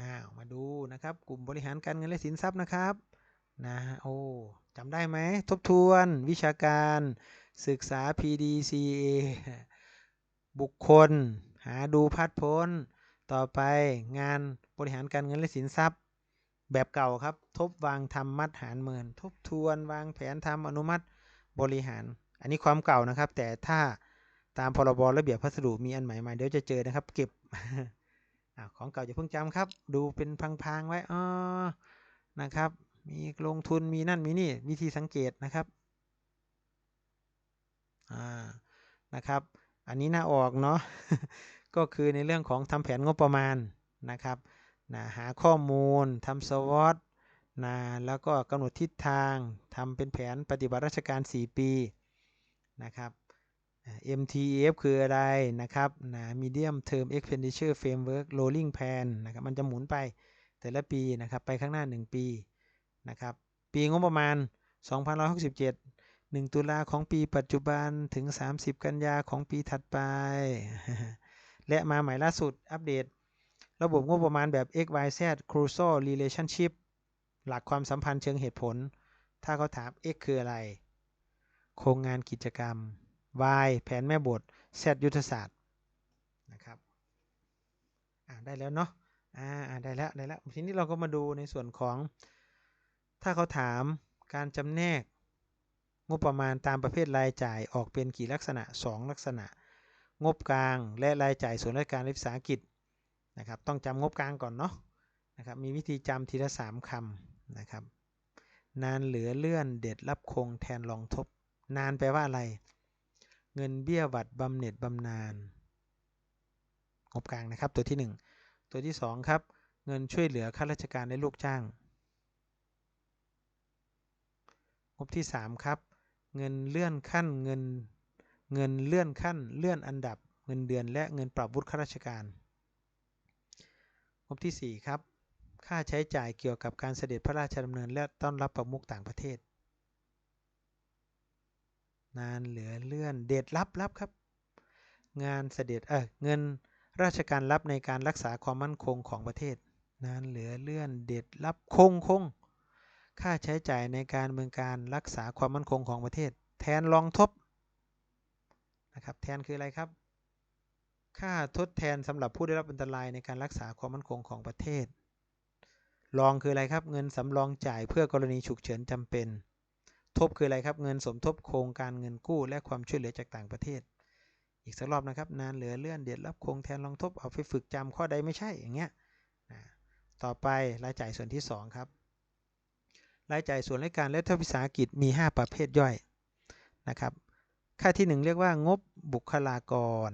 อ้าวมาดูนะครับ กลุ่มบริหารการเงินและสินทรัพย์นะครับนะโอ้จำได้ไหมทบทวนวิชาการศึกษา PDCA บุคคล หาดูพัดพ้น ต่อไปงานบริหารการเงินและสินทรัพย์ แบบเก่าครับ ทบวางทำมัดหารเมิน ทบทวนวางแผนทำอนุมัติบริหาร อันนี้ความเก่านะครับ แต่ถ้าตามพรบระเบียบพัสดุมีอันใหม่มาเดี๋ยวจะเจอนะครับ เก็บ อของเก่าจะเพิ่งจำครับ ดูเป็นพังๆไว้อ๋อนะครับ มีลงทุนมีนั่นมีนี่วิธีสังเกตนะครับอ่านะครับ อันนี้น่าออกเนาะก็คือในเรื่องของทำแผนงบประมาณนะครับนะหาข้อมูลทำสวอตนะแล้วก็กำหนดทิศทางทำเป็นแผนปฏิบัติราชการ 4 ปีนะครับ MTF คืออะไรนะครับนะ Medium Term Expenditure Framework Rolling Plan นะครับ มันจะหมุนไปแต่ละปีนะครับ ไปข้างหน้า 1 ปีนะครับ ปีงบประมาณ2567 1 ตุลาของปีปัจจุบันถึง 30 กันยาของปีถัดไป และมาใหม่ล่าสุดอัปเดต ระบบงบประมาณแบบ XYZ Causal Relationship หลักความสัมพันธ์เชิงเหตุผล ถ้าเขาถาม X คืออะไร โครงงานกิจกรรม Y แผนแม่บท Z ยุทธศาสตร์นะครับอ่าได้แล้วเนาะอ่าได้แล้วได้แล้วทีนี้เราก็มาดูในส่วนของ ถ้าเขาถามการจำแนกงบประมาณตามประเภทรายจ่ายออกเป็นกี่ลักษณะ 2 ลักษณะ งบกลางและรายจ่ายส่วนราชการและวิสาหกิจนะครับต้องจำงบกลางก่อนเนาะนะครับมีวิธีจำทีละ 3คำนะครับนานเหลือเลื่อนเด็ดรับคงแทนรองทบ นานแปลว่าอะไร เงินเบี้ยบัตรบำเหน็จบำนาญงบกลางนะครับ ตัวที่ 1 ตัวที่ 2 ครับ เงินช่วยเหลือข้าราชการและลูกจ้าง งบที่ 3 ครับ เงินเลื่อนขั้นเงินเงินเลื่อนขั้นเลื่อนอันดับเงินเดือนและเงินปรับวุฒิข้าราชการ งบที่ 4 ครับ ค่าใช้จ่ายเกี่ยวกับการเสด็จพระราชดำเนินและต้อนรับประมุขต่างประเทศ นานเหลือเลื่อนเดชรับรับครับ งานเสด็จเออเงินราชการรับในการรักษาความมั่นคงของประเทศนานเหลือเลื่อนเดชรับคงคง ค่าใช้จ่ายในการเมืองการรักษาความมั่นคงของประเทศ แทนรองทบนะครับแทนคืออะไรครับ ค่าทดแทนสำหรับผู้ได้รับอันตรายในการรักษาความมั่นคงของประเทศรองคืออะไรครับ เงินสำรองจ่ายเพื่อกรณีฉุกเฉินจำเป็น ทบคืออะไรครับ เงินสมทบโครงการเงินกู้และความช่วยเหลือจากต่างประเทศ อีกสักรอบนะครับ นานเหลือเลื่อนเดือดรับคงแทนรองทบเอาไปฝึกจำข้อใดไม่ใช่อย่างเงี้ยต่อไปรายจ่ายส่วนที่ 2 ครับ รายจ่ายส่วนราชการและทวิสาหกิจมี 5 ประเภทย่อยนะครับ ค่าที่ 1 เรียกว่างบบุคลากร